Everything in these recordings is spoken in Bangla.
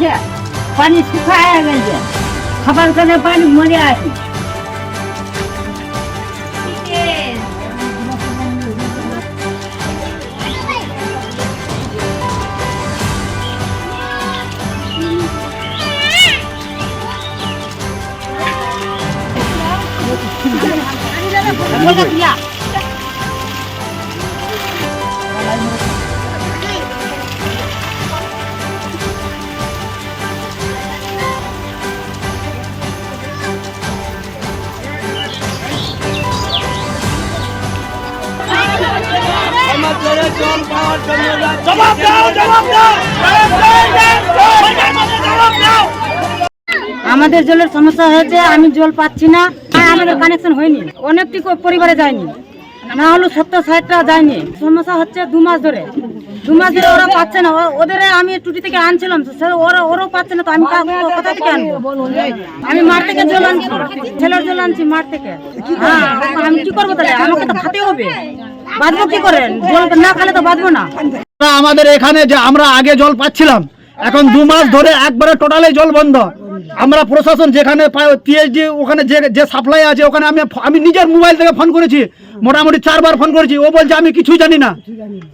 উঠে পানি শুকায় গেছে খাবার জন্য দাও জবাব দাও আমাদের জলের সমস্যা হয়েছে, আমি জল পাচ্ছি না আমাদের কানেকশন হয়নি। অনেকটি পরিবারে যায়নি। না হলো সত্তর যায়নি। সমস্যা হচ্ছে দু মাস ধরে। দু মাস ধরে ওরা পাচ্ছে না। ওদের আমি টুটি থেকে আনছিলাম। ওরা ওরাও পাচ্ছে না তো। আমি কোথা থেকে আনব? আমি থেকে জল আনছি। ছেলের জল আনছি থেকে। হ্যাঁ আমি কি করব তাহলে? আমাকে তো খাতে হবে। কি জল না খেলে তো না, আমাদের এখানে যে আমরা আগে জল পাচ্ছিলাম এখন দু মাস ধরে একবারে টোটালে জল বন্ধ। আমরা প্রশাসন যেখানে পিএইচডি ওখানে যে যে সাপ্লাই আছে ওখানে আমি আমি নিজের মোবাইল থেকে ফোন করেছি। মোটামুটি চারবার ফোন করেছি। ও বলছে আমি কিছুই জানি না।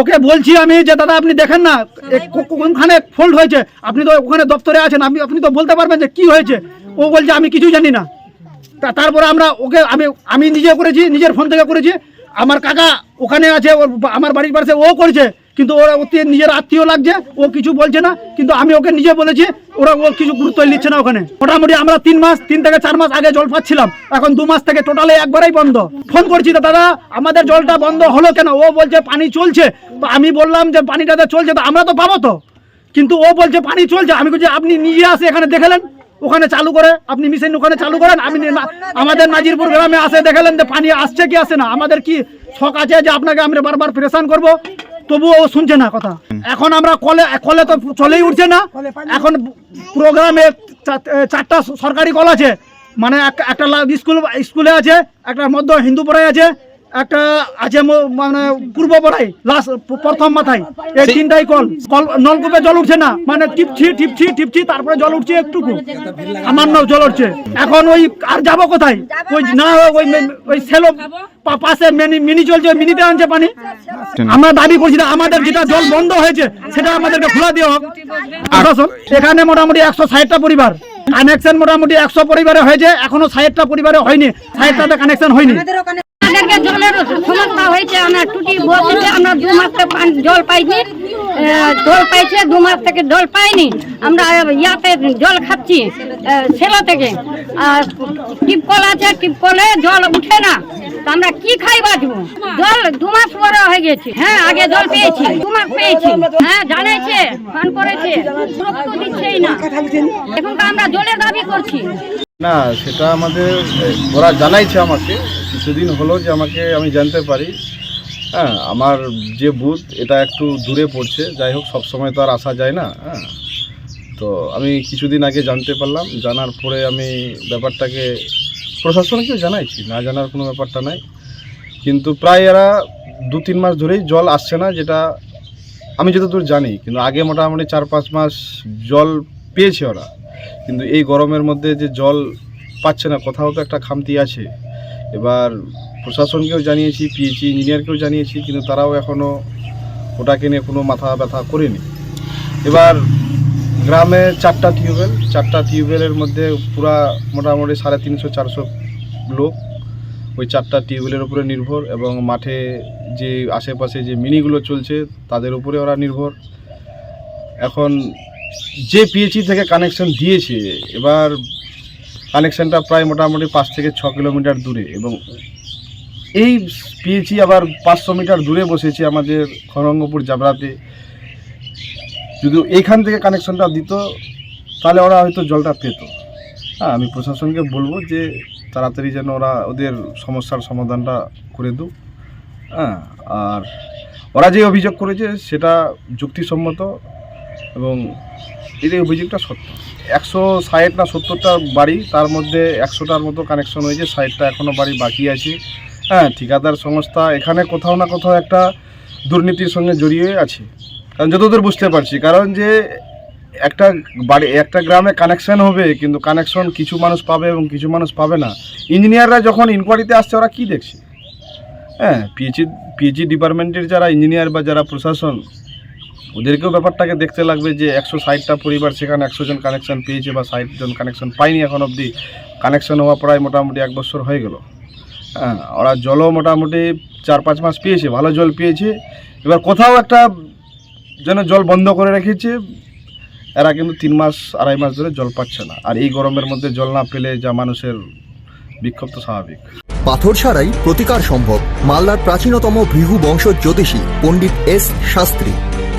ওকে বলছি আমি যে দাদা আপনি দেখেন না কোনখানে ফোল্ড হয়েছে? আপনি তো ওখানে দপ্তরে আছেন। আমি আপনি তো বলতে পারবেন যে কি হয়েছে? ও বলছে আমি কিছুই জানি না। তা তারপরে আমরা ওকে আমি আমি নিজে করেছি নিজের ফোন থেকে করেছি। আমার কাকা ওখানে আছে ওর আমার বাড়ির পাশে ও করেছে। কিন্তু ওরা ওতে নিজের আত্মীয় লাগছে, ও কিছু বলছে না, কিন্তু আমি ওকে নিজে বলেছি, ওরা ও কিছু গুরুত্ব নিচ্ছে না ওখানে। মোটামুটি আমরা তিন মাস, তিন থেকে চার মাস আগে জল পাচ্ছিলাম, এখন দু মাস থেকে টোটালে একবারেই বন্ধ। ফোন করছি তো দাদা, আমাদের জলটা বন্ধ হলো কেন? ও বলছে, পানি চলছে। আমি বললাম যে পানিটাতে চলছে তো আমরা তো পাবো তো। কিন্তু ও বলছে, পানি চলছে। আমি বলছি, আপনি নিজে আসে এখানে দেখালেন, ওখানে চালু করে, আপনি মিশন ওখানে চালু করেন আমি আমাদের নাজিরপুর গ্রামে আসে দেখালেন যে, পানি আসছে কি আসে না। আমাদের কি শখ আছে যে, আপনাকে আমরা বারবার প্রেশান করব? তবুও ও শুনছে না কথা। এখন আমরা কলে কলে তো চলেই উঠছে না। এখন প্রোগ্রামে চারটা সরকারি কল আছে। মানে এক- একটা স্কুল, স্কুলে আছে, একটা মধ্য হিন্দু পড়ায় আছে। একটা আছে মানে পূর্ব পড়াই লাস্ট প্রথম মাথায়। এই তিনটাই কল। কল নলকূপে জল উঠছে না। মানে টিপছি টিপছি টিপছি তারপরে জল উঠছে একটুকু। আমার নাও জল উঠছে। এখন ওই আর যাব কোথায়? ওই না ওই ওই সেলো পাশে মিনি মিনি চলছে মিনিতে আনছে পানি। আমরা দাবি করছি না আমাদের যেটা জল বন্ধ হয়েছে সেটা আমাদেরকে খোলা দেওয়া হোক। এখানে মোটামুটি একশো ষাটটা পরিবার। কানেকশন মোটামুটি একশো পরিবারে হয়েছে এখনও ষাটটা পরিবারে হয়নি। ষাটটাতে কানেকশন হয়নি। আমাদেরকে জলের সমস্যা হয়েছে, আমরা টুটি বসেছে, আমরা দু মাস জল পাইনি জল পাইছে, দু মাস থেকে জল পাইনি। আমরা ইয়াতে জল খাচ্ছি সেলা থেকে। আর টিপকল আছে, টিপকলে জল উঠে না। আমরা কি খাই বাঁচবো? জল দু মাস পরে হয়ে গেছে। হ্যাঁ আগে জল পেয়েছি, দু মাস পেয়েছি। হ্যাঁ জানাইছে ফোন করেছে দিচ্ছেই না। এখন তো আমরা জলের দাবি করছি। না, সেটা আমাদের, ওরা জানাইছে আমাকে, কিছুদিন হলো যে আমাকে, আমি জানতে পারি। হ্যাঁ আমার যে বুথ, এটা একটু দূরে পড়ছে, যাই হোক সবসময় তো আর আসা যায় না হ্যাঁ। তো আমি কিছুদিন আগে জানতে পারলাম, জানার পরে আমি ব্যাপারটাকে, প্রশাসনকেও জানাইছি, না জানার কোনো ব্যাপারটা নাই। কিন্তু প্রায় এরা দু তিন মাস ধরেই জল আসছে না, যেটা আমি যতদূর জানি, কিন্তু আগে মোটামুটি চার পাঁচ মাস জল পেয়েছে ওরা। কিন্তু এই গরমের মধ্যে যে জল পাচ্ছে না, কোথাও তো একটা খামতি আছে। এবার প্রশাসনকেও জানিয়েছি পিএইচি ইঞ্জিনিয়ারকেও জানিয়েছি, কিন্তু তারাও এখনও ওটাকে নিয়ে কোনো মাথা ব্যথা করেনি। এবার গ্রামে চারটা টিউবওয়েল, চারটা টিউবওয়েলের মধ্যে পুরা মোটামুটি সাড়ে তিনশো, চারশো লোক ওই চারটা টিউবওয়েলের উপরে নির্ভর এবং মাঠে যে আশেপাশে যে মিনিগুলো চলছে, তাদের উপরে ওরা নির্ভর। এখন যে পিএইচি থেকে কানেকশন দিয়েছে, এবার কানেকশনটা প্রায় মোটামুটি পাঁচ থেকে ছ কিলোমিটার দূরে এবং এই পিএইচি আবার পাঁচশো মিটার দূরে বসেছে আমাদের খড়ঙ্গপুর জাবরাতে যদি এইখান থেকে কানেকশনটা দিত, তাহলে ওরা হয়তো জলটা পেত। হ্যাঁ আমি প্রশাসনকে বলব যে তাড়াতাড়ি যেন ওরা ওদের সমস্যার সমাধানটা করে দিক। হ্যাঁ আর ওরা যে অভিযোগ করেছে সেটা যুক্তিসম্মত। এবং এই অভিযোগটা সত্য। একশো ষাট না সত্তরটা বাড়ি, তার মধ্যে একশোটার মতো কানেকশন হয়েছে, ষাটটা এখনও বাড়ি বাকি আছে। হ্যাঁ ঠিকাদার সংস্থা এখানে কোথাও না কোথাও একটা দুর্নীতির সঙ্গে জড়িয়ে আছে। কারণ যতদূর বুঝতে পারছি, কারণ যে একটা বাড়ি, একটা গ্রামে কানেকশন হবে, কিন্তু কানেকশন কিছু মানুষ পাবে এবং কিছু মানুষ পাবে না। ইঞ্জিনিয়াররা যখন ইনকোয়ারিতে আসছে, ওরা কি দেখছে? হ্যাঁ পিএইচি পিএইচি ডিপার্টমেন্টের যারা ইঞ্জিনিয়ার বা যারা প্রশাসন ওদেরকেও ব্যাপারটাকে দেখতে লাগবে যে একশো ষাটটা পরিবার সেখানে একশো জন কানেকশন পেয়েছে বা ষাট জন কানেকশন পায়নি এখন অবধি। কানেকশন হওয়া প্রায় মোটামুটি এক বছর হয়ে গেল। হ্যাঁ ওরা জলও মোটামুটি চার পাঁচ মাস পেয়েছে, ভালো জল পেয়েছে। এবার কোথাও একটা যেন জল বন্ধ করে রেখেছে, এরা কিন্তু তিন মাস, আড়াই মাস ধরে জল পাচ্ছে না। আর এই গরমের মধ্যে জল না পেলে যা মানুষের বিক্ষোভ তো স্বাভাবিক। পাথর ছাড়াই প্রতিকার সম্ভব। মালদার প্রাচীনতম ভৃহু বংশ জ্যোতিষী পণ্ডিত এস শাস্ত্রী।